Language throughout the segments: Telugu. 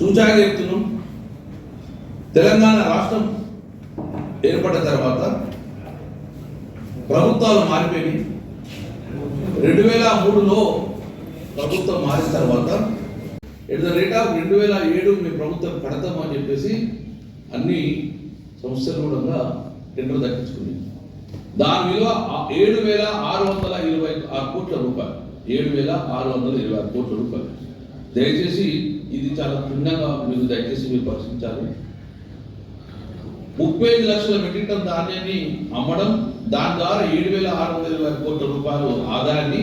చూచాక చెప్తున్నాం. తెలంగాణ రాష్ట్రం ఏర్పడిన తర్వాత ప్రభుత్వాలు మారిపోయినాయి. రెండు వేల మూడులో ప్రభుత్వం మారిన తర్వాత ఎట్ ద రేట్ ఆఫ్ రెండు వేల ఏడు మీ ప్రభుత్వం కడతామని చెప్పేసి అన్ని సంస్థలు కూడా టెండర్ దక్కించుకుంది దాని విలువ ఏడు వేల ఆరు వందల ఇరవై ఆరు కోట్ల రూపాయలు. ఏడు వేల ఆరు వందల ఇరవై ఆరు కోట్ల రూపాయలు. దయచేసి ఇది చాలా భిన్నంగా మీకు దయచేసి మీరు పరిశీలించాలి. ముప్పై ఐదు లక్షల మెట్రిక్ టన్ ధాన్యాన్ని అమ్మడం దాని ద్వారా ఏడు వేల ఆరు వందల ఇరవై కోట్ల రూపాయలు ఆదాయాన్ని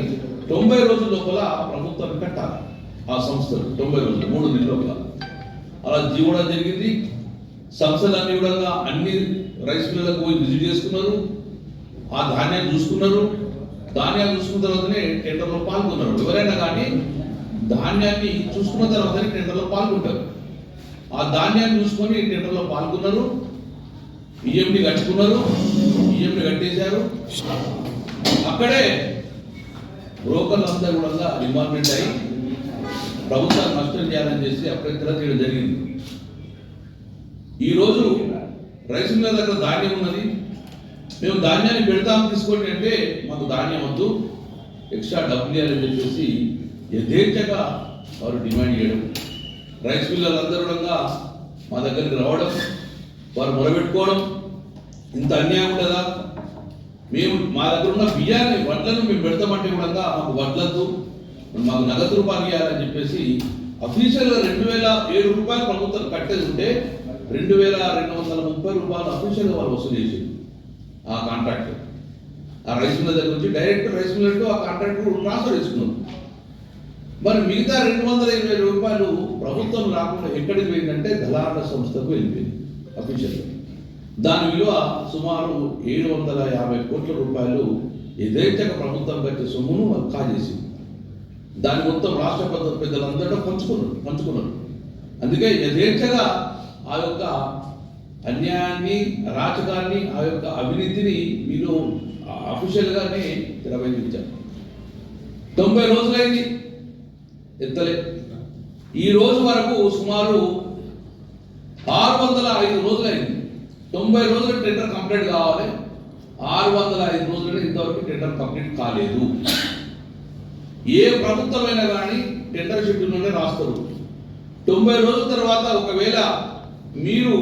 తొంభై రోజుల లోపల ప్రభుత్వం కట్టాలి. ఆ సంస్థలు తొంభై రోజులు మూడు నెలల లోపల. అలా జీవడం జరిగింది. సంస్థలన్నీ కూడా అన్ని రైస్ మిల్లకు పోయి విజిట్ చేసుకున్నారు. ఆ ధాన్యాన్ని చూసుకున్నారు. ధాన్యాలు చూసుకున్న తర్వాతనే టెండర్లో పాల్గొన్నారు. ఎవరైనా కానీ ధాన్యాన్ని చూసుకున్న తర్వాత టెండర్లో పాల్గొంటారు. ఆ ధాన్యాన్ని చూసుకొని టెండర్లో పాల్గొన్నారు. బియ్యంని కట్టుకున్నారు. బియ్యంని కట్టేశారు. అక్కడే బ్రోకర్లు అంతా కూడా ఇన్వాల్వ్మెంట్ అయ్యి ప్రభుత్వాలు నష్టం చేయాలని చేసి అభ్యర్థన చేయడం జరిగింది. ఈరోజు రైస్ మిల్ల దగ్గర ధాన్యం ఉన్నది. మేము ధాన్యాన్ని పెడతాం తీసుకోండి అంటే మాకు ధాన్యం వద్దు. ఎక్స్ట్రా డబ్బులు ఇవ్వాలని చెప్పేసి యథేచ్ఛగా వారు డిమాండ్ చేయడం. రైస్ మిల్లలందరూ కూడా మా దగ్గరికి రావడం వారు మొరబెట్టుకోవడం ఇంత అన్యాయం ఉండదా? మేము మా దగ్గర ఉన్న బియ్యాన్ని వడ్లను మేము పెడతామంటే కూడా మాకు వడ్లద్దు మాకు నగదు రూపాయలు ఇవ్వాలని చెప్పేసి అఫీషియల్గా రెండు వేల ఏడు రూపాయలు ప్రభుత్వం కట్టేది ఉంటే రెండు వేల రెండు వందల ముప్పై రూపాయలు అఫీషియల్గా వాళ్ళు వసూలు చేసింది ఆ కాంట్రాక్ట్. ఆ రైస్ మిల్లర్ దగ్గర నుంచి డైరెక్ట్ రైస్ మిల్లర్ ఆ కాంట్రాక్ట్ ట్రాన్స్ఫర్ చేసుకున్నాం మరి మిగతా రెండు వందల ఇరవై రూపాయలు ప్రభుత్వం రాకుండా ఎక్కడికి పోయిందంటే దళారుల సంస్థకు వెళ్ళిపోయింది. అఫీషియల్ దాని విలువ సుమారు ఏడు వందల యాభై కోట్ల రూపాయలు యథేచ్ఛగా ప్రభుత్వం వచ్చే సొమ్మును కాజేసింది. దాని మొత్తం రాష్ట్ర పెద్ద పెద్దలందరూ పంచుకున్నారు పంచుకున్నారు. అందుకే యథేచ్ఛగా ఆ యొక్క అన్యాయాన్ని రాజకాన్ని ఆ యొక్క అవినీతిని మీరు అఫీషియల్గానే తెరవేయించారు తొంభై రోజులైంది. ఎత్తలే. ఈ రోజు వరకు సుమారు ఆరు వందల ఐదు రోజులైంది. తొంభై రోజులు టెండర్ కంప్లీట్ కావాలి. ఆరు వందల ఐదు రోజులు ఇంతవరకు టెండర్ కంప్లీట్ కాలేదు. ఏ ప్రభుత్వమైనా కానీ టెండర్ షెడ్యూల్లోనే రాస్తారు. తొంభై రోజుల తర్వాత ఒకవేళ మీరు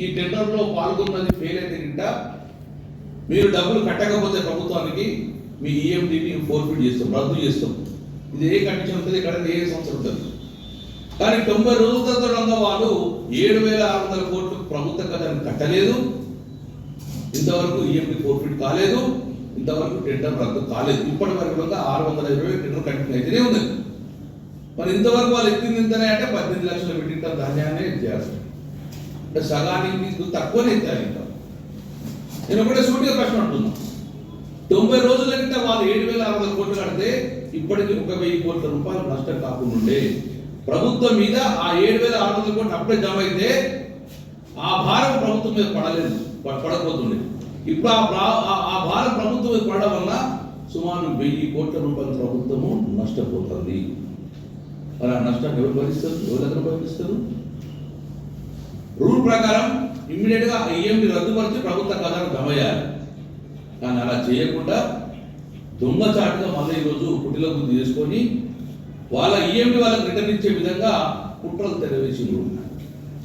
ఈ టెండర్లో పాల్గొన్నది ఫెయిల్ అయితే గింట మీరు డబ్బులు కట్టకపోతే ప్రభుత్వానికి మీ ఈఎండిని ఫోర్ఫిట్ చేస్తాం రద్దు చేస్తాం. ఇది ఏ కండిషన్ ఉంటుంది ఇక్కడ ఏ సంవత్సరం ఉంటుంది? కానీ తొంభై రోజుల తర్వాత వాళ్ళు ఏడు వేల ఆరు వందల కోట్లు ప్రభుత్వ కథను కట్టలేదు. ఇంతవరకు ఈఎండి ఫోర్ఫిట్ కాలేదు. ఇంతవరకు టెండర్ రద్దు కాలేదు. ఇప్పటి వరకు కూడా ఆరు వందల ఇరవై టెండర్ కంటిన్యూ అయితేనే ఉంది. మరి ఇంతవరకు వాళ్ళు ఎత్తింది ఇంతనే అంటే పద్దెనిమిది లక్షల మెట్రిక్ టన్ ధాన్యాన్ని చేయాల్సి అంటే సగానికి తక్కువనే ఎత్తారు ఇంకా. నేను ఒకటే సూటిగా ప్రశ్న అంటున్నాను తొంభై రోజుల క్రితం వాళ్ళు ఏడు వేల ఆరు వందల కోట్లు కడితే ఇప్పటికి ఒక వెయ్యి కోట్ల రూపాయలు నష్టం కాకుండా ఉండే ప్రభుత్వం మీద ఆ ఏడు వేల ఆరు వందల కోట్లు అప్పుడే జమ అయితే ఆ భారం ప్రభుత్వం మీద పడలేదు పడకపోతుండే. ఇప్పుడు ఆ ఆ- ఆ భారం ప్రభుత్వం మీద పడడం వల్ల సుమారు వెయ్యి కోట్ల రూపాయల ప్రభుత్వము నష్టపోతుంది. మరి ఆ నష్టాన్ని ఎవరు భరిస్తారు? ఎవరు దగ్గర భరిస్తారు? రూల్ ప్రకారం ఇమ్మీడియట్గా ఈఎండి రద్దుపరిచి ప్రభుత్వ ఖజానా జమ చేయాలి. కానీ అలా చేయకుండా దొంగచాటుగా మళ్ళీ ఈరోజు కుటిలో గుర్తు చేసుకొని వాళ్ళ ఈఎండి వాళ్ళకి రిటర్న్ ఇచ్చే విధంగా కుట్రలు తెరవేసిండ్రు.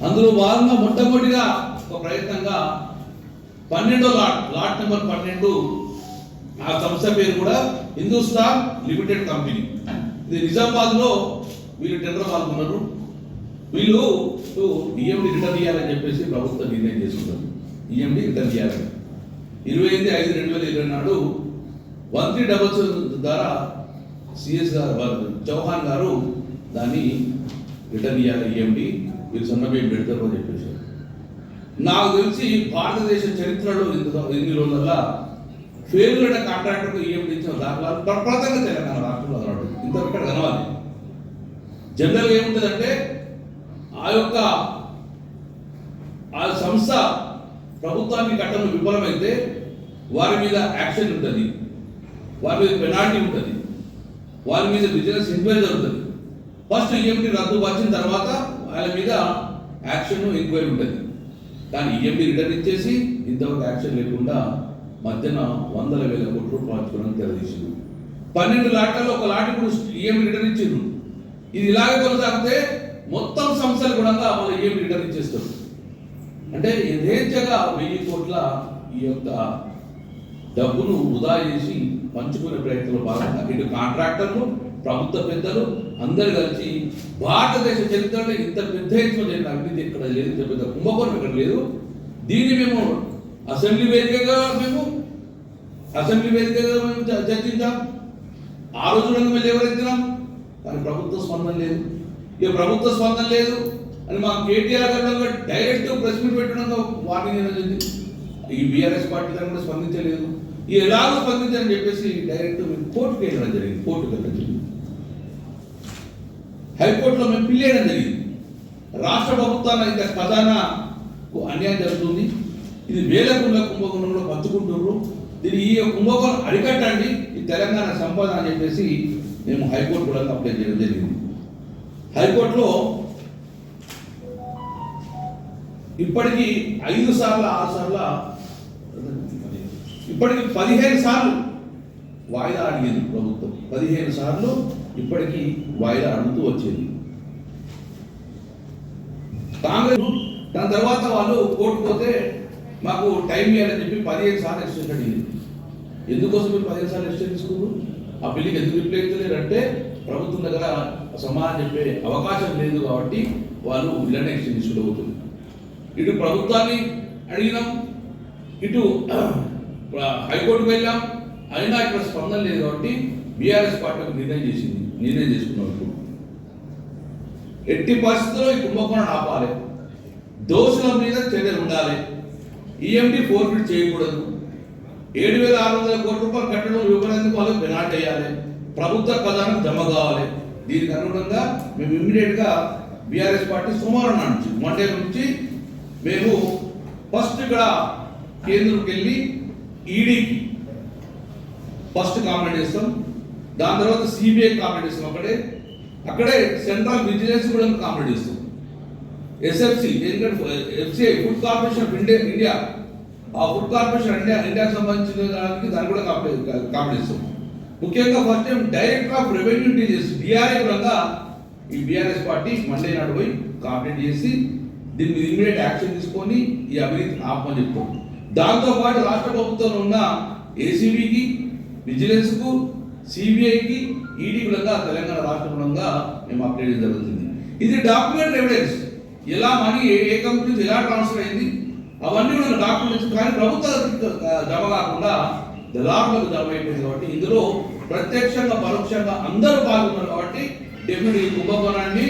అందులో భాగంగా మొట్టమొదటిగా ఒక ప్రయత్నంగా పన్నెండో లాట్ లాట్ నెంబర్ పన్నెండు ఆ సంస్థ పేరు కూడా హిందుస్థాన్ లిమిటెడ్ కంపెనీ. ఇది నిజామాబాద్లో వీళ్ళు టెండర్ పాల్గొన్నారు వీళ్ళు ఈఎండి రిటర్న్ ఇవ్వాలని చెప్పేసి ప్రభుత్వం నిర్ణయం చేసుకున్నారు ఈఎండి రిటర్న్ ఇవ్వాలని ఇరవై ఎనిమిది ఐదు రెండు వేల ఇరవై నాడు వన్ త్రీ డబల్స్ ద్వారా సిఎస్ గారు చౌహాన్ గారు దాన్ని రిటర్న్ ఇవ్వాలి ఏమిటి మీరు సన్నబియ్యం పెడతారు అని చెప్పేసి. నాకు తెలిసి భారతదేశ చరిత్రలో ఇంత ఎన్ని రోజుల ఫెయిల్యూర్ కాంట్రాక్టర్కు ఈఎండి ఇచ్చిన దాఖలాలు ప్రప్రదంగా తెలంగాణ రాష్ట్రంలో కనబడి ఇంత ఇక్కడ కనవాలి జనరల్గా ఏముంటుందంటే ఆ యొక్క ఆ సంస్థ ప్రభుత్వానికి కట్టడం విఫలమైతే వారి మీద యాక్షన్ ఉంటుంది. వారి మీద పెనాల్టీ ఉంటుంది. వారి మీద బిజినెస్ ఎంక్వైరీ జరుగుతుంది. ఫస్ట్ ఈఎంటీ రద్దు వచ్చిన తర్వాత వాళ్ళ మీద యాక్షన్ ఎంక్వైరీ ఉంటుంది. కానీ ఈఎండి రిటర్న్ ఇచ్చేసి ఇంతవరకు యాక్షన్ లేకుండా మధ్యన వందల వేల కోట్లు మార్చుకోవడానికి తెరదీసింది. పన్నెండు లాట్లలో ఒక లాట్ ఇప్పుడు ఈఎండి రిటర్న్ ఇచ్చిండ్రు. ఇది ఇలాగే కొనసాగితే మొత్తం సంస్థలు కూడా మన ఈఎండి రిటర్న్ ఇచ్చేస్తారు. అంటే యథేచ్ఛగా వెయ్యి కోట్ల ఈ యొక్క డబ్బును వృధా చేసి పంచుకునే ప్రయత్నంలో భాగంగా ఇటు కాంట్రాక్టర్లు ప్రభుత్వ పెద్దలు అందరు కలిసి భారతదేశ చరిత్రలో ఇంత పెద్ద ఎత్తున జరిగిన అభివృద్ధి ఇక్కడ లేదు ఇంత పెద్ద కుంభకోణం ఇక్కడ లేదు. దీన్ని మేము అసెంబ్లీ వేదికగా మేము అసెంబ్లీ వేదికగా మేము చర్చించాం. ఆ రోజు మేము లేవరెత్తినాం కానీ ప్రభుత్వ స్పందన లేదు. ఇక ప్రభుత్వ స్పందన లేదు. అని మా కేటీఆర్ గారు డైరెక్ట్ ప్రెస్ మీట్ పెట్టడంతో వార్నింగ్ అనేది ఈ బీఆర్ఎస్ పార్టీ తరఫున కూడా స్పందించలేదు. ఈ ఎలాగో స్పందించని చెప్పేసి డైరెక్ట్ మేము కోర్టుకు వెళ్ళడం జరిగింది. కోర్టుకు వెళ్ళడం జరిగింది. హైకోర్టులో మేము పిల్లేయడం జరిగింది. రాష్ట్ర ప్రభుత్వాల ఇంకా ఖజానాకు అన్యాయం జరుగుతుంది. ఇది వేల గుండ్ల కుంభకోణంలో పంచుకుంటున్నారు దీన్ని ఈ కుంభకోణం అరికట్టండి. ఈ తెలంగాణ సంపద అని చెప్పేసి మేము హైకోర్టు కూడా అప్లై చేయడం జరిగింది. హైకోర్టులో ఇప్పటికి ఐదు సార్లు ఆరు సార్లు ఇప్పటికి పదిహేను సార్లు వాయిదా అడిగింది ప్రభుత్వం. పదిహేను సార్లు ఇప్పటికి వాయిదా అడుగుతూ వచ్చింది. కాంగ్రెస్ దాని తర్వాత వాళ్ళు కోర్టు పోతే మాకు టైం ఇవ్వాలని చెప్పి పదిహేను సార్లు ఎక్స్టెండ్ అడిగింది. ఎందుకోసం మీరు పదిహేను సార్లు ఎక్స్టెండ్ తీసుకున్నారు ఆ బిల్లుకి ఎందుకు రిప్లై ఇస్తలేరు అంటే ప్రభుత్వం దగ్గర సమాధానం చెప్పే అవకాశం లేదు కాబట్టి వాళ్ళు ఇళ్ళనే ఎక్స్టెండ్ తీసుకోబోతుంది ఇటు ప్రభుత్వాన్ని అడిగినాం ఇటు హైకోర్టుకు వెళ్ళాం. అయినా ఇక్కడ స్పందన లేదు కాబట్టి బీఆర్ఎస్ పార్టీ నిర్ణయం చేసింది నిర్ణయం చేసుకున్నాం ఇప్పుడు ఎట్టి పరిస్థితుల్లో ఈ కుంభకోణం ఆపాలి. దోషుల మీద చర్యలు ఉండాలి. ఈఎండి ఫోర్ఫిట్ చేయకూడదు. ఏడు వేల ఆరు వందల కోట్ల రూపాయలు కట్టడం ఇవ్వడానికి వాళ్ళకి పెనాల్టీ వేయాలి. ప్రభుత్వ ఖజానా జమ కావాలి. దీనికి అనుగుణంగా మేము ఇమ్మీడియట్గా బీఆర్ఎస్ పార్టీ సోమవారం నుంచి మండే నుంచి మేము ఫస్ట్ ఇక్కడ కేంద్రంకి వెళ్ళి ఈడీకి ఫస్ట్ కామెంట్ చేస్తాం. దాని తర్వాత సిబిఐ కామెంట్ చేస్తాం అక్కడే. అక్కడే సెంట్రల్ విజిలెన్స్ కూడా కామెంట్ చేస్తాం. ఎస్ఎఫ్సి ఎందుకంటే FCI food corporation of India India ఆ ఫుడ్ కార్పొరేషన్ ఇండియా ఇండియాకి సంబంధించిన దానికి దాన్ని కూడా కామెంట్ చేస్తాం. ముఖ్యంగా first time director of revenue intelligence DRI పరంగా ఈ బీఆర్ఎస్ పార్టీ మండే నాడు పోయి కాంప్లైంట్ చేసి దీని మీద ఇమీడియట్ యాక్షన్ తీసుకొని ఈ అవినీతిని ఆపమని చెప్పు దాంతో పాటు రాష్ట్ర ప్రభుత్వంలో ఉన్న ఏసీబీకి విజిలెన్స్కు సిబిఐకి ఈడీ కూడా తెలంగాణ రాష్ట్ర గుణంగా మేము అప్డేట్ జరుగుతుంది. ఇది డాక్యుమెంట్ ఎవిడెన్స్ ఎలా మనీ ఏ ఏ కంపెనీ ఎలా ట్రాన్స్ఫర్ అయింది అవన్నీ కూడా డాక్యుమెంట్స్ కానీ ప్రభుత్వ జమ కాకుండా దళారులకు జమ అయిపోయింది కాబట్టి ఇందులో ప్రత్యక్షంగా పరోక్షంగా అందరూ పాల్గొన్నారు కాబట్టి డెఫినెట్ ఈ కుంభకోణాన్ని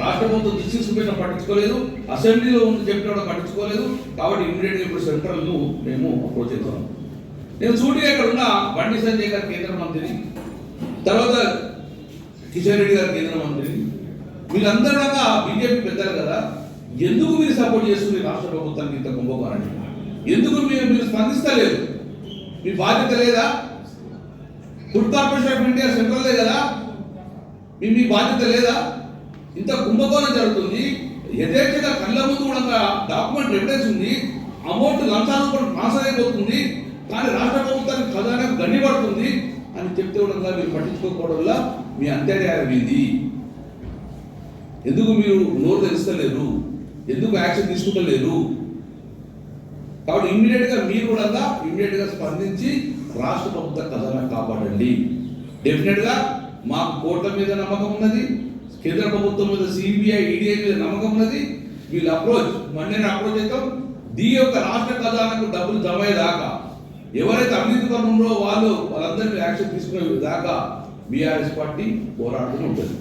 రాష్ట్ర ప్రభుత్వం దృష్టి చూపించిన పట్టించుకోలేదు. అసెంబ్లీలో ఉంది చెప్పిన కూడా పట్టించుకోలేదు. కాబట్టి ఇమీడియట్గా ఇప్పుడు సెంట్రల్ను మేము అప్రోచ్ అవుతాం నేను సూటిగా ఇక్కడ ఉన్న బండి సంజయ్ గారు కేంద్ర మంత్రిని తర్వాత కిషన్ రెడ్డి గారు కేంద్ర మంత్రిని వీళ్ళందరూ కూడా బీజేపీ పెద్దలు కదా ఎందుకు మీరు సపోర్ట్ చేస్తుంది రాష్ట్ర ప్రభుత్వానికి ఇంత కుంభకోణాన్ని? ఎందుకు మీరు మీరు స్పందిస్తలేదు? మీ బాధ్యత లేదా? Food corporation of India central కదా. మీ మీ బాధ్యత లేదా? ఇంత కుంభకోణం జరుగుతుంది. యథేచ్ఛగా కళ్ళ ముందు కూడా డాక్యుమెంట్ ఎవిడెన్స్ ఉంది. అమౌంట్ లంచాలు కూడా ట్రాన్స్ఫర్ అయిపోతుంది కానీ రాష్ట్ర ప్రభుత్వానికి ఖజానా గండి పడుతుంది అని చెప్తే కూడా మీరు పట్టించుకోకపోవడం వల్ల మీ అంత్యన్యాయం ఇది ఎందుకు మీరు నోరు తెలుస్తలేరు ఎందుకు యాక్షన్ తీసుకుంటలేరు? కాబట్టి ఇమ్మీడియట్గా మీరు కూడా ఇమ్మీడియట్గా స్పందించి రాష్ట్ర ప్రభుత్వ ఖజానా కాపాడండి. డెఫినెట్గా మాకు కోర్టుల మీద నమ్మకం ఉన్నది. కేంద్ర ప్రభుత్వం మీద సిబిఐ ఈడీఐ మీద నమ్మకం ఉన్నది. వీళ్ళు అప్రోచ్ మండేని అప్రోచ్ అవుతాం దీ యొక్క రాష్ట్ర ఖజానాకు డబ్బులు జమ దాకా ఎవరైతే అవినీతి కర్మంలో వాళ్ళు వాళ్ళందరినీ యాక్షన్ తీసుకునే దాకా బీఆర్ఎస్ పార్టీ పోరాడుతూనే ఉంటుంది.